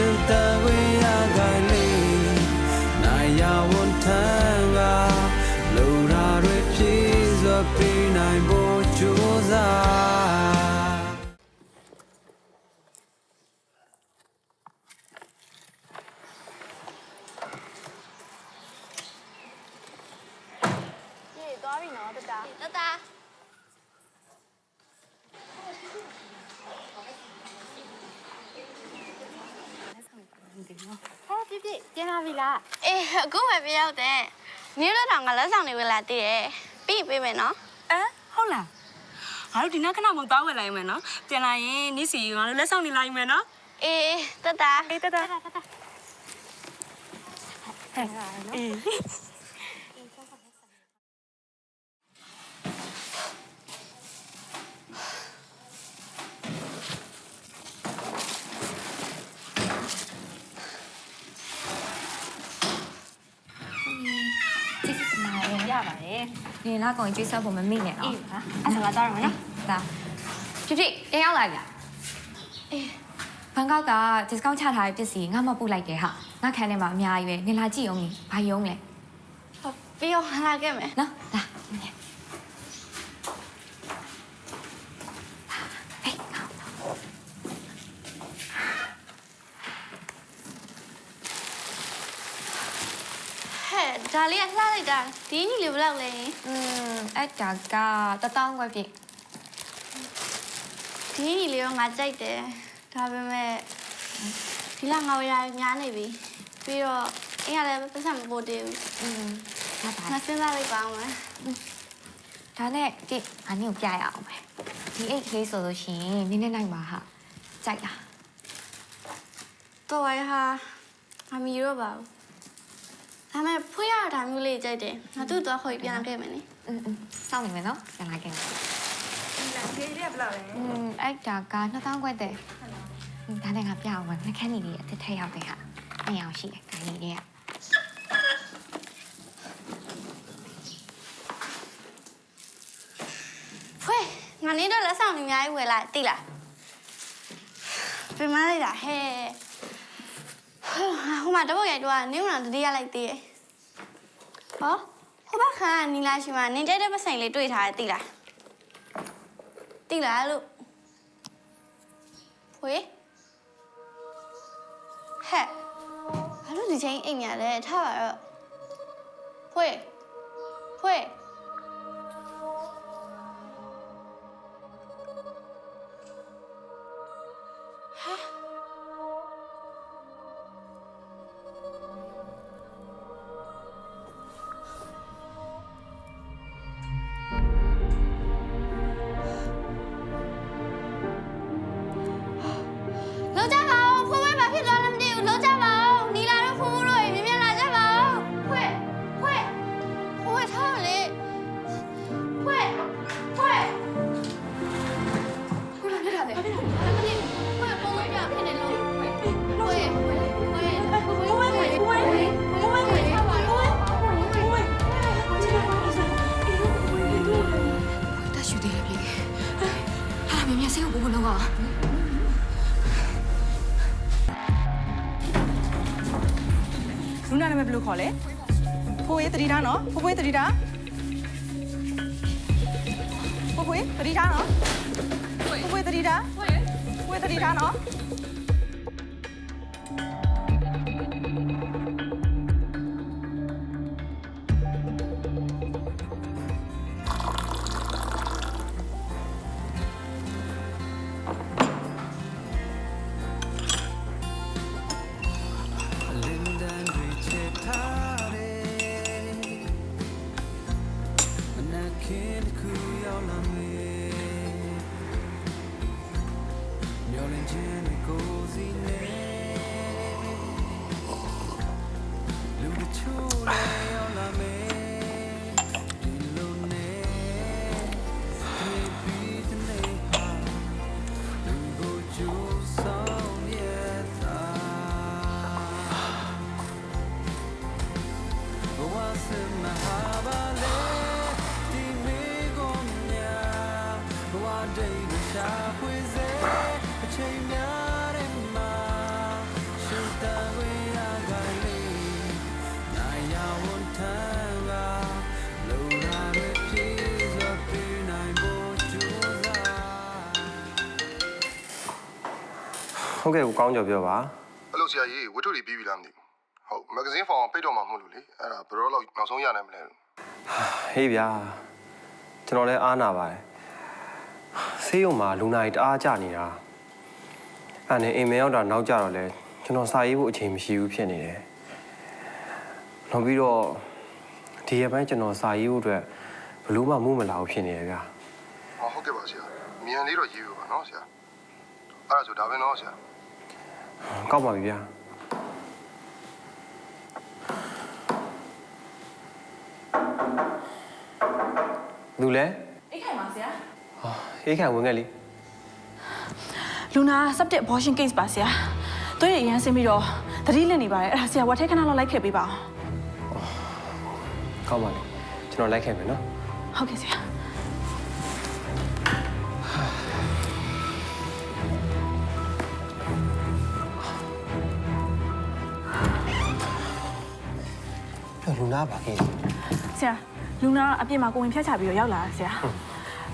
sentar. ဟောပြပြကျင်းလာပြီလားအေးအခုမှပြရောက်တယ်နင်းတော့တော့ငါလက်ဆောင်တွေဝယ်လာတည်တယ်ပြီးပေးမယ်နော်အဲဟုတ်လားငါတို့ဒီနေ့ခဏမသွားဝယ်လိုက်မယ်နော်ပြန်လာရင်နေ့စီငါတို့လက်ဆောင်နေလိုက်မယ်နော်အေးတတာအေးတတအေးကျေးဇူးတင်ပါတယ် ရပါတယ်နေလာကောင်ကျွေးစားဖို့မမိနဲ့နော်အေးဟာအဲ့ဒါငါသွားရမယ်နော်ဒါပြပြပြန်ရောက်လာပြီလားအေးဘန်ကောက်က discount ချထားတဲ့ပစ္စည်းငါမပုတ်လိုက်တယ်ဟာငါခံထဲမှာအများကြီးပဲနေလာကြည့်အောင်ကြီးဘာယုံလဲဟုတ်ပြီးတော့လာခဲ့မယ်နော်လာဟေးကောင်း ဟဲ့ ဒါလေးကလှလိုက်တာဒီညီလေးဘယ်လောက်လဲ อืมအဲ့ဒါကတတောင်းခွဲပြည့် ဒီညီလေးတော့ငါကြိုက်တယ်ဒါပေမဲ့ဒီလငါဝယ်ရညားနေပြီပြီးတော့အင်းကလည်းပတ်စံမပို့သေးဘူး อืมရပါ ငါစဉ်းစားလိုက်ပါအောင်မယ် ဒါနဲ့ဒီအနည်းကိုပြရအောင်ပဲဒီအိတ်ကလေးဆိုလို့ရှိရင်နင်းနေနိုင်ပါဟာကြိုက်လား တော့ရဟာအမီရောပါဘူး ဒါပေမဲ့ဖွေးရတာမျိုးလေးကြိုက်တယ်ငါသူ့တော့ခေါ်ပြီးပြန်လာခဲ့မယ်နိ อืมอืมစောင့်နေမယ်နော်ပြန်လာခဲ့မယ် လာခေးလေးကဘယ်လောက်လဲ อืมအဲ့ဒါက2000ခွဲတဲ့อืมဒါနဲ့ငါပြအောင်ပါနှခမ်းနေလေးအတစ်ထက်ရောက်တဲ့ဟာအရင်အောင်ရှိတယ်ခိုင်းနေလေးက ဖွေးငါနေတော့လက်ဆောင်တွေအများကြီးဝယ်လာတိလားပြန်မလိုက်တာဟဲ့ ဟိုမှာတပုတ်ရိုက်တော့နင်းကတတိယလိုက်သေးတယ်ဟောဟိုဘက်ခါကနီလာရှိမှာနင်းတဲ့တဲ့ပစိန်လေးတွေ့ထားတယ်တိလားတိလားလို့ဖွေးဟဲ့ဘာလို့ဒီချိန်အိမ်ညာလဲထားပါတော့ဖွေးဖွေး လုံးကြပါဦးဖွေးဖွေးဘာဖြစ်သွားလဲမသိဘူးလုံးကြပါဦးနီလာတို့ဖူးဖူးတို့မြင်မြင်လာကြပါဦးဖွေးဖွေးဖွေးထားလေဖွေးဖွေးဖွေးဘာဖြစ်တာလဲဘာဖြစ်တာလဲမသိဘူးဖွေးပုံမပြဖြစ်နေလို့ဖွေးဖွေးဖွေးဖွေးဖွေးဖွေးဖွေးဖွေးဖွေးဖွေးထားပါဦးဖွေးဖွေးတက်ရှူသေးတယ်ပြေဟာမင်းမဆေးကိုဘုံလုံးက လူနာနာမည်ဘယ်လိုခေါ်လဲဖိုးရေးတတိထားနော်ဖိုးဖွေးတတိထားဖိုးဖွေးတတိထားနော်ဖိုးဖွေးတတိထားဖိုးဖွေးတတိထားနော် ဟုတ်ကဲ့ကိုကောင်းကြော်ပြောပါအဲ့လိုဆရာကြီးဝတ္ထုတွေပြီးပြီလားမသိဘူးဟုတ်မဂဇင်းဖောင်ပိတ်တော့မှမဟုတ်လို့လေအဲ့ဒါဘယ်တော့လောက်နောက်ဆုံးရနိုင်မလဲလို့ဟေးဗျာကျွန်တော်လည်းအားနာပါတယ်ဆေးရုံမှာလူနာကြီးတအားကြနေတာအဲ့နဲ့အိမ်မရောက်တာနောက်ကြတော့လဲကျွန်တော်စာရေးဖို့အချိန်မရှိဘူးဖြစ်နေတယ်နောက်ပြီးတော့ ဒီရက်ပိုင်းကျွန်တော်စာရေးဖို့အတွက်ဘလို့မှမှုမလာဘူးဖြစ်နေတယ်ဗျာဟောဟုတ်ကဲ့ပါဆရာမြန်လေးတော့ရေးပြပါနော်ဆရာအဲ့ဒါဆိုဒါပဲနော်ဆရာကောက်ပါပြီဗျာလူလဲအိတ်ခိုင်ပါဆရာဟာအေးခံဝင်ခဲ့လေလူနာ septic abortion case ပါဆရာသွေးရရမ်းဆင်းပြီးတော့သတိလစ်နေပါတယ်အဲ့ဒါဆရာဝတ်ထဲခဏလောက်လိုက်ခဲ့ပေးပါအောင် ကောက်ပါလေကျွန်တော်လိုက်ခဲ့မယ်နော်ဟုတ်ကဲ့ဆရာပြောလူနာပါကြီးဆရာလူနာအပြင်မှာကိုဝင်ဖြတ်ချပြီးတော့ရောက်လာတာဆရာ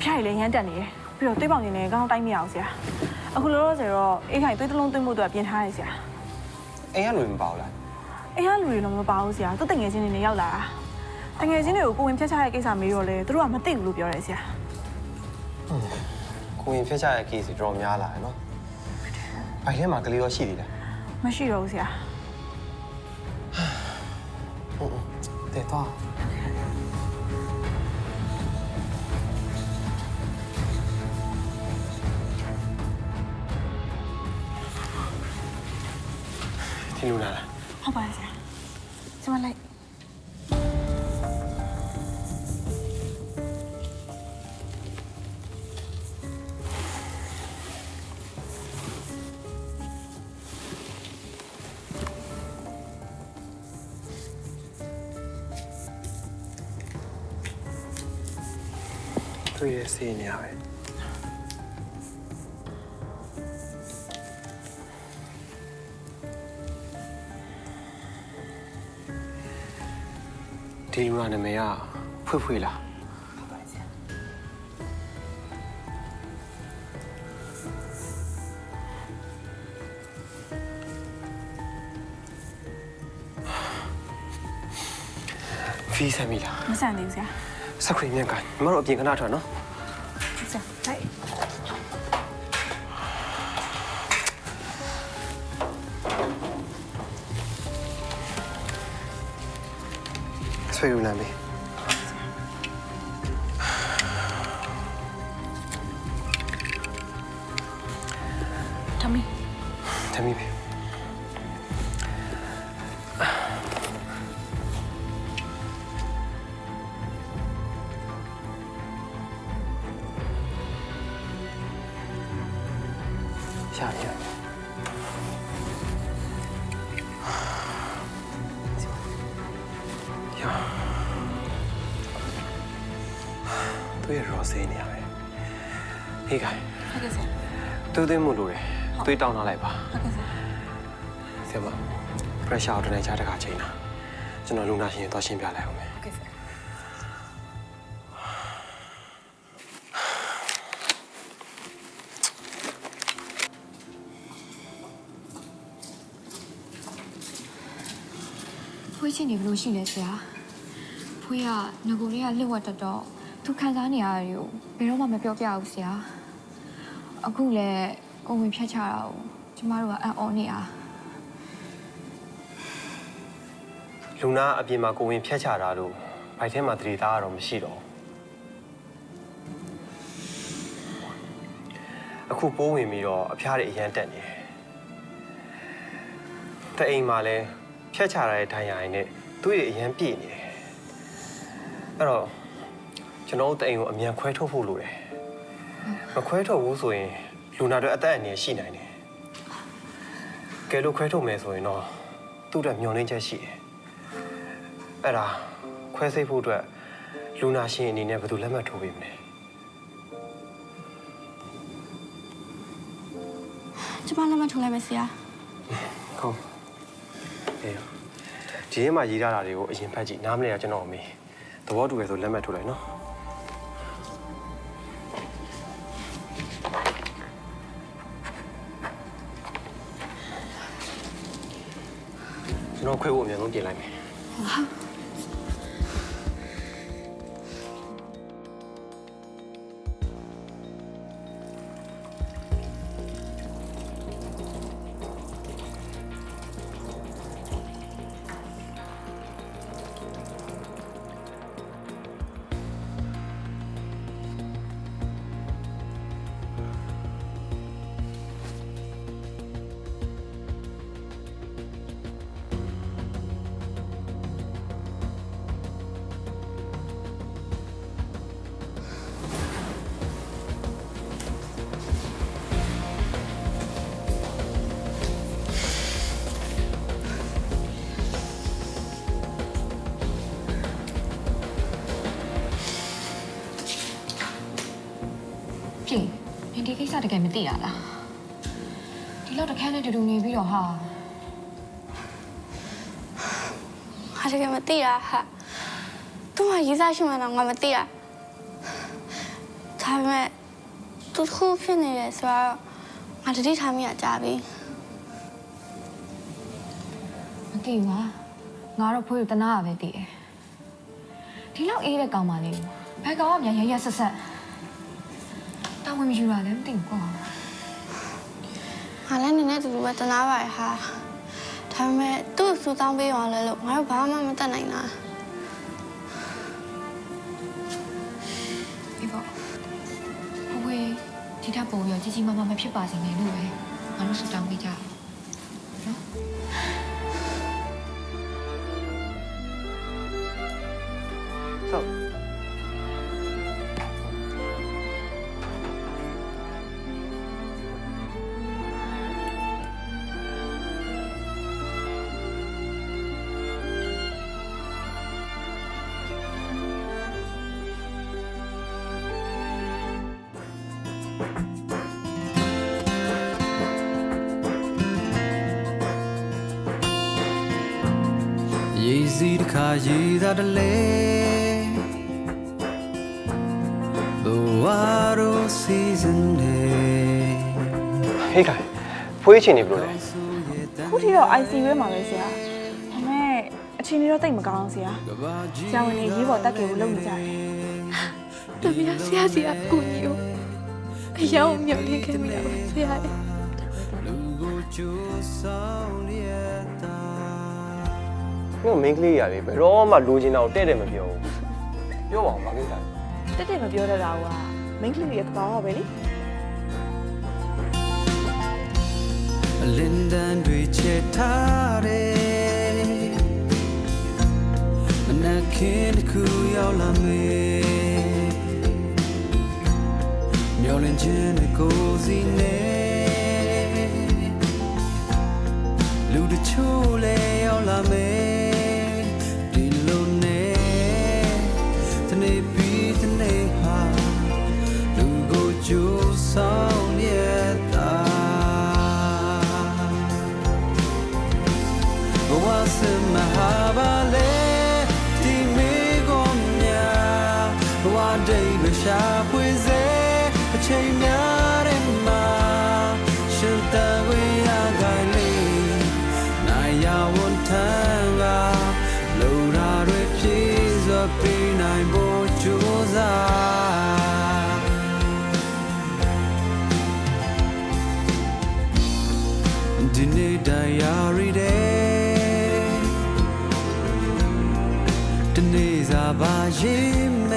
ဖျားရည်လည်းရမ်းတက်နေတယ်ပြီးတော့သွေးပေါင်နေလည်းကောင်းတိုင်းမရအောင်ဆရာအခုလောလောဆယ်တော့အိတ်ခိုင်သွေးတစ်လုံးသွင်းဖို့အတွက်ပြင်ထားရဆရာအိမ်ကလူမပါဘူးလားအိမ်ကလူတွေတော့မပါဘူးဆရာသူတငယ်ချင်းတွေနဲ့ရောက်လာတာ တငယ်ချင်းတွေကိုကိုဝင်ဖြတ်ချတဲ့ကိစ္စမေးတော့လေသူတို့ကမသိဘူးလို့ပြောတယ်ဆရာကိုရင်ဖြစ်ချတဲ့ case တွေတော်တော်များလာတယ်နော်ဘိုင်ထဲမှာကလေးရောရှိသေးတယ်မရှိတော့ဘူးဆရာတဲ့တော့ဒီလူနာလားဟုတ်ပါတယ်ဆရာကျွန်မလိုက် တွေ့ရစေးနေရပဲဒီလူနာနာမည်ကဖွေ့ဖွေ့လားဖီးဆမ်းပြီလားမဆန်သေးဘူးဆရာ စခရီမြင့်ကန်မတို့အပြင်ခဏထွက်နော်ဆရာလိုက်ဆွေလူလမ်းပြီ ရှာရရသူရရောစေးနေရပဲဟေးခိုင်ဟုတ်ကဲ့ဆရာသွေးသွင်းမှုလိုတယ်သွေးတောင်းထားလိုက်ပါဟုတ်ကဲ့ဆရာဆရာမ pressure ကိုတနေ့ချတစ်ခါချိန်တာကျွန်တော်လူနာရှင်သွားရှင်းပြလိုက်အောင်မယ်ဟုတ်ကဲ့ဆရာ ဖွေးချင်းနေဘလို့ရှိလဲဆရာဖွေးကငကိုလေးကလှစ်ဝက်တော့တော့သူခံစားနေရတာတွေကိုဘယ်တော့မှမပြောပြဘူးဆရာအခုလည်းကိုဝင်ဖြတ်ချတာကိုကျမတို့ကအံ့ဩနေတာလူနာအပြင်မှာကိုဝင်ဖြတ်ချတာလို့ဘိုက်ထဲမှာတတိသားကတော့မရှိတော့ဘူးအခုပိုးဝင်ပြီးတော့အဖျားတွေအရန်တက်နေတယ်တအိမ်မှာလည်း ဖြတ်ချရတဲ့ဒဏ်ရာရင်းနဲ့သွေးတွေအရန်ပြည့်နေတယ်အဲ့တော့ကျွန်တော်တို့တအိမ်ကိုအမြန်ခွဲထုတ်ဖို့လိုတယ်မခွဲထုတ်ဘူးဆိုရင်လူနာတွေအသက်အန္တရာယ်ရှိနိုင်တယ်ကဲလို့ခွဲထုတ်မယ်ဆိုရင်တော့သူ့အတွက်မျောလင်းချက်ရှိတယ်အဲ့ဒါခွဲစိတ်ဖို့အတွက်လူနာရှင်အနေနဲ့ဘယ်သူလက်မှတ်ထိုးပေးမလဲကျမလည်းမထုံလိုက်မယ်ဆရာဟုတ် အေးဒီထဲမှာရေးထားတာတွေကိုအရင်ဖတ်ကြည့်နားမလဲတော့ကျွန်တော်အမေသဘောတူရယ်ဆိုလက်မှတ်ထိုးလိုက်နော်ကျွန်တော်ခွဲဖို့အမြန်ဆုံးပြင်လိုက်မယ် ဒီကိစ္စတကယ်မသိရလားဒီလောက်တစ်ခါနဲ့တူတူနေပြီးတော့ဟာငါတကယ်မသိတာဟာသူကရေးစားရှိမှတော့ငါမသိတာဒါပေမဲ့သူတစ်ခုဖြစ်နေတယ်ဆိုတော့ငါတတိထားမိရကြပြီမသိဘူးဟာငါတော့ဖွေးကိုတနာရပဲသိတယ်ဒီလောက်အေးတဲ့ကောင်မလေးကိုဘယ်ကောင်ကမြန်ရရဆက်ဆက် တောင်းဝင်မယူရလဲမသိဘူးကွာငါလည်းနည်းနည်းတူတူပဲတနာပါရဲ့ဟာဒါပေမဲ့သူ့ကိုစူတောင်းပေးအောင်လဲလို့ငါတို့ဘာမှမတတ်နိုင်တာဒီပေါ့ဘဝေးဒီထက်ပိုရောကြီးကြီးမားမားမဖြစ်ပါစေနဲ့လို့ပဲငါတို့ဆူတောင်းပေးကြနော် ရေစီးတစ်ခါရေသာတလဲဘဝရောစီဇန်နေဟေးခိုင်ဖွေးချင်နေဘလို့လဲခုထိတော့ IC ဝဲမှာပဲဆရာဒါပေမဲ့အချိန်ကြီးတော့တိတ်မကောင်းဘူးဆရာဆရာဝန်ကြီးရေးပေါ်တက်ကြကိုလုပ်နေကြတယ်တမီးဆရာစီအကူကြီးကိုအယောင်မြော်လင်းခဲ့မိတာပါဆရာရဲ့လူကိုကြိုး ဆောင်ရတာငါမင်းကလေးရလေဘယ်တော့မှလိုချင်တာကိုတဲ့တယ်မပြောဘူးပြောပါအောင်ဘာကိစ္စလဲတက်တက်မပြောတတ်တာကမိန်းကလေးရဲ့သဘာဝပဲလေ အလင်းတန်းတွေချက်ထားတယ်မနက်ခင်းတစ်ခုရောက်လာမေမျောလင်းခြင်းကိုစီနေလူတချို့လည်းရောက်လာမေ ဘဝဒိဗရှာပွေစေအချိန်များတဲ့မှာရှင်တဝေရကလေးနိုင်ရဝန်ထမ်းကလိုရာတွေပြည့်စွာပေးနိုင်ဖို့ကြိုးစားဒီနေ့တရားရီတဲ့တနေ့စားပါရေးမ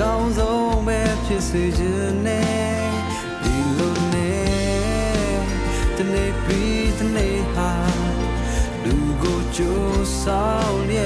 ကောင်းဆုံးပဲဖြစ်စေခြင်းနဲ့ဒီလိုနဲ့တနေ့ပြီးတနေ့ဟာလူကိုကြိုးဆောင်ရ